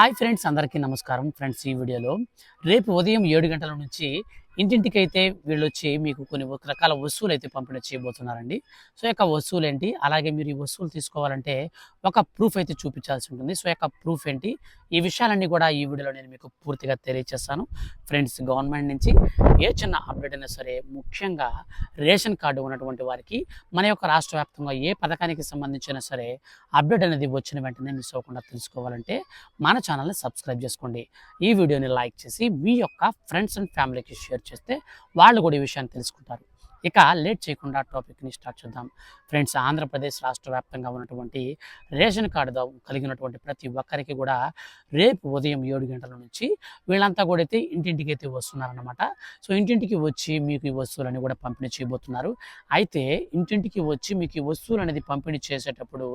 Hi friends అందరికీ నమస్కారం. Friends ఈ వీడియోలో రేపు ఉదయం ఏడు గంటల నుంచి ఇంటింటికైతే వీళ్ళు వచ్చి మీకు కొన్ని రకాల వస్తువులు అయితే పంపిణీ చేయబోతున్నారండి. సో యొక్క వస్తువులు ఏంటి అలాగే మీరు ఈ వస్తువులు తీసుకోవాలంటే ఒక ప్రూఫ్ అయితే చూపించాల్సి ఉంటుంది. సో యొక్క ప్రూఫ్ ఏంటి? ఈ విషయాలన్నీ కూడా ఈ వీడియోలో నేను మీకు పూర్తిగా తెలియజేస్తాను ఫ్రెండ్స్ గవర్నమెంట్ నుంచి ఏ చిన్న అప్డేట్ అయినా సరే ముఖ్యంగా రేషన్ కార్డు ఉన్నటువంటి వారికి మన యొక్క రాష్ట్ర వ్యాప్తంగా ఏ పథకానికి సంబంధించినా సరే అప్డేట్ అనేది వచ్చిన వెంటనే మిస్ అవ్వకుండా తెలుసుకోవాలంటే మన ఛానల్ని సబ్స్క్రైబ్ చేసుకోండి. ఈ వీడియోని లైక్ చేసి మీ యొక్క ఫ్రెండ్స్ అండ్ ఫ్యామిలీకి షేర్ చేస్తే వాళ్ళు కూడా ఈ విషయాన్ని తెలుసుకుంటారు. ఇక లేట్ చేయకుండా టాపిక్ని స్టార్ట్ చేద్దాం. ఫ్రెండ్స్ ఆంధ్రప్రదేశ్ రాష్ట్ర వ్యాప్తంగా ఉన్నటువంటి రేషన్ కార్డు కలిగినటువంటి ప్రతి ఒక్కరికి కూడా రేపు ఉదయం ఏడు గంటల నుంచి వీళ్ళంతా కూడా అయితే ఇంటింటికి అయితే వస్తున్నారనమాట సో ఇంటింటికి వచ్చి మీకు ఈ వస్తువులని కూడా పంపిణీ చేయబోతున్నారు. అయితే ఇంటింటికి వచ్చి మీకు ఈ వస్తువులు అనేది పంపిణీ చేసేటప్పుడు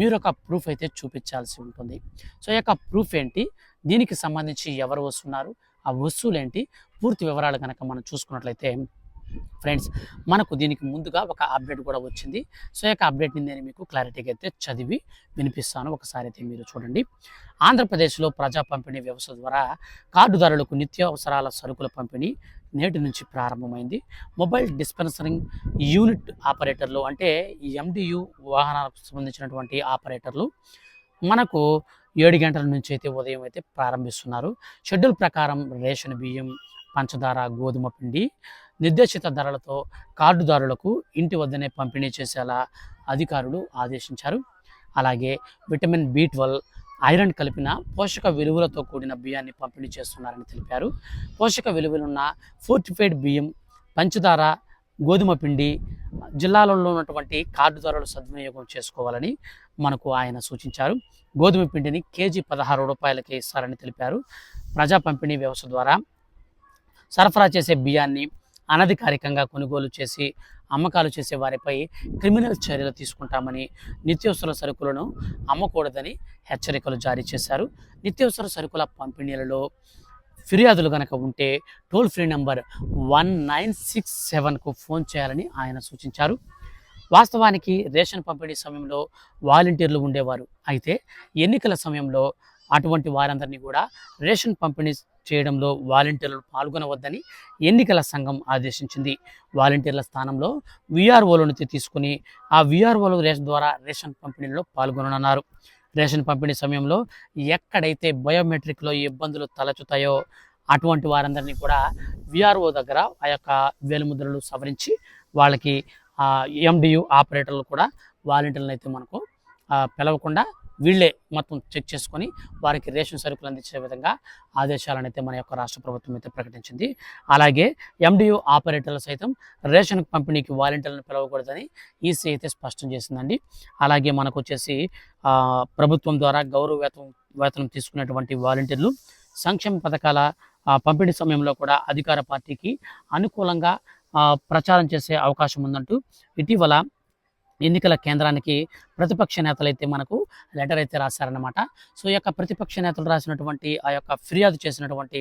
మీరు ఒక ప్రూఫ్ అయితే చూపించాల్సి ఉంటుంది. సో ఈ యొక్క ప్రూఫ్ ఏంటి? దీనికి సంబంధించి ఎవరు వస్తున్నారు? ఆ వస్తువులేంటి? పూర్తి వివరాలు కనుక మనం చూసుకున్నట్లయితే ఫ్రెండ్స్ మనకు దీనికి ముందుగా ఒక అప్డేట్ కూడా వచ్చింది. సో యొక్క అప్డేట్ని నేను మీకు క్లారిటీగా అయితే చదివి వినిపిస్తాను. ఒకసారి అయితే మీరు చూడండి. ఆంధ్రప్రదేశ్లో ప్రజా పంపిణీ వ్యవస్థ ద్వారా కార్డుదారులకు నిత్యావసరాల సరుకుల పంపిణీ నేటి నుంచి ప్రారంభమైంది. మొబైల్ డిస్పెన్సరింగ్ యూనిట్ ఆపరేటర్లు అంటే ఎండియు వాహనాలకు సంబంధించినటువంటి ఆపరేటర్లు మనకు ఏడు గంటల నుంచి అయితే ఉదయం అయితే ప్రారంభిస్తున్నారు. షెడ్యూల్ ప్రకారం రేషన్ బియ్యం పంచదార గోధుమ పిండి నిర్దేశిత ధరలతో కార్డుదారులకు ఇంటి వద్దనే పంపిణీ చేసేలా అధికారులు ఆదేశించారు. అలాగే విటమిన్ బి ట్వెల్వ్ ఐరన్ కలిపిన పోషక విలువలతో కూడిన బియ్యాన్ని పంపిణీ చేస్తున్నారని తెలిపారు. పోషక విలువలున్న ఫోర్టిఫైడ్ బియ్యం పంచదార గోధుమ పిండి జిల్లాలలో ఉన్నటువంటి కార్డుదారులు సద్వినియోగం చేసుకోవాలని మనకు ఆయన సూచించారు. గోధుమ పిండిని కేజీ పదహారు రూపాయలకే ఇస్తారని తెలిపారు. ప్రజా పంపిణీ వ్యవస్థ ద్వారా సరఫరా చేసే బియ్యాన్ని అనధికారికంగా కొనుగోలు చేసి అమ్మకాలు చేసే వారిపై క్రిమినల్ చర్యలు తీసుకుంటామని నిత్యావసర సరుకులను అమ్మకూడదని హెచ్చరికలు జారీ చేశారు. నిత్యావసర సరుకుల పంపిణీలలో ఫిర్యాదులు కనుక ఉంటే toll free number one nine six సెవెన్కు phone చేయాలని ఆయన సూచించారు. వాస్తవానికి రేషన్ పంపిణీ సమయంలో వాలంటీర్లు ఉండేవారు. అయితే ఎన్నికల సమయంలో అటువంటి వారందరినీ కూడా రేషన్ పంపిణీ చేయడంలో వాలంటీర్లు పాల్గొనవద్దని ఎన్నికల సంఘం ఆదేశించింది. వాలంటీర్ల స్థానంలో విఆర్ఓలను తీసుకుని ఆ విఆర్ఓల రేషన్ ద్వారా రేషన్ పంపిణీలో పాల్గొననున్నారు. రేషన్ పంపిణీ సమయంలో ఎక్కడైతే బయోమెట్రిక్లో ఇబ్బందులు తలచుతాయో అటువంటి వారందరినీ కూడా విఆర్ఓ దగ్గర ఆ యొక్క వేలిముద్రలు సవరించి వాళ్ళకి ఎండియు ఆపరేటర్లు కూడా వాలంటీర్లను అయితే మనకు పిలవకుండా వీళ్ళే మొత్తం చెక్ చేసుకొని వారికి రేషన్ సరుకులు అందించే విధంగా ఆదేశాలను అయితే మన యొక్క రాష్ట్ర ప్రభుత్వం అయితే ప్రకటించింది. అలాగే ఎండియు ఆపరేటర్లు సైతం రేషన్ పంపిణీకి వాలంటీర్లను పిలవకూడదని ఈసీ అయితే స్పష్టం చేసిందండి. అలాగే మనకు వచ్చేసి ప్రభుత్వం ద్వారా గౌరవ వేతనం వేతనం తీసుకునేటువంటి వాలంటీర్లు సంక్షేమ పథకాల పంపిణీ సమయంలో కూడా అధికార పార్టీకి అనుకూలంగా ప్రచారం చేసే అవకాశం ఉందంటూ ఇటీవల ఎన్నికల కేంద్రానికి ప్రతిపక్ష నేతలు అయితే మనకు లెటర్ అయితే రాశారనమాట సో ఈ యొక్క ప్రతిపక్ష నేతలు రాసినటువంటి ఆ యొక్క ఫిర్యాదు చేసినటువంటి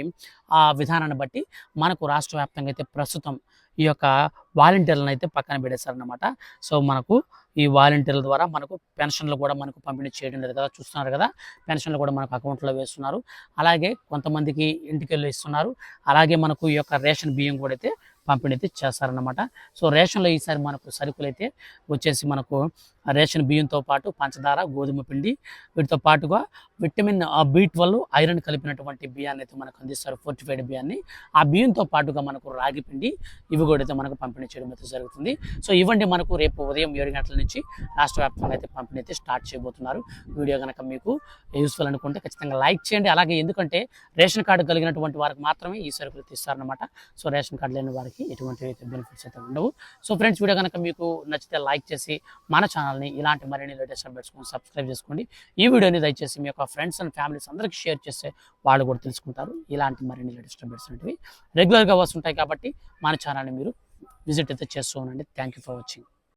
ఆ విధానాన్ని బట్టి మనకు రాష్ట్ర వ్యాప్తంగా అయితే ప్రస్తుతం ఈ యొక్క వాలంటీర్లను అయితే పక్కన పెడేశారనమాట సో మనకు ఈ వాలంటీర్ల ద్వారా మనకు పెన్షన్లు కూడా మనకు పంపిణీ చేయడం లేదు కదా చూస్తున్నారు కదా పెన్షన్లు కూడా మనకు అకౌంట్లో వేస్తున్నారు. అలాగే కొంతమందికి ఇంటికి వెళ్ళి ఇస్తున్నారు. అలాగే మనకు ఈ యొక్క రేషన్ బియ్యం కూడా అయితే పంపిణీ అయితే చేస్తారన్నమాట. సో రేషన్లో ఈసారి మనకు సరుకులు అయితే వచ్చేసి మనకు రేషన్ బియ్యంతో పాటు పంచదార గోధుమ పిండి వీటితో పాటుగా విటమిన్ బి ట్వెల్వ్ ఐరన్ కలిపినటువంటి బియ్యాన్ని అయితే మనకు అందిస్తారు. ఫోర్టిఫైడ్ బియ్యాన్ని. ఆ బియ్యంతో పాటుగా మనకు రాగి పిండి ఇవి కూడా అయితే మనకు పంపిణీ చేయడం అయితే జరుగుతుంది. సో ఇవ్వండి మనకు రేపు ఉదయం ఏడు గంటల నుంచి రాష్ట్ర వ్యాప్తంగా అయితే పంపిణీ అయితే స్టార్ట్ చేయబోతున్నారు. వీడియో కనుక మీకు యూస్ఫుల్ అనుకుంటే ఖచ్చితంగా లైక్ చేయండి. అలాగే ఎందుకంటే రేషన్ కార్డు కలిగినటువంటి వారికి మాత్రమే ఈ సరుకులు తీస్తారనమాట సో రేషన్ కార్డు లేని వారికి ఎటువంటి అయితే బెనిఫిట్స్ అయితే ఉండవు. సో ఫ్రెండ్స్ వీడియో కనుక మీకు నచ్చితే లైక్ చేసి మన ఛానల్ని ఇలాంటి మరిన్ని లేటెస్ట్ అప్డేట్స్ కోసం సబ్స్క్రైబ్ చేసుకోండి. ఈ వీడియోని దయచేసి మీ యొక్క ఫ్రెండ్స్ అండ్ ఫ్యామిలీస్ అందరికీ షేర్ చేస్తే వాళ్ళు కూడా తెలుసుకుంటారు. ఇలాంటి మరిన్ని లేటెస్ట్ అప్డేట్స్ అనేవి రెగ్యులర్గా వస్తుంటాయి కాబట్టి మన ఛానల్ని మీరు విజిట్ అయితే చేస్తూ ఉండండి. Thank you for watching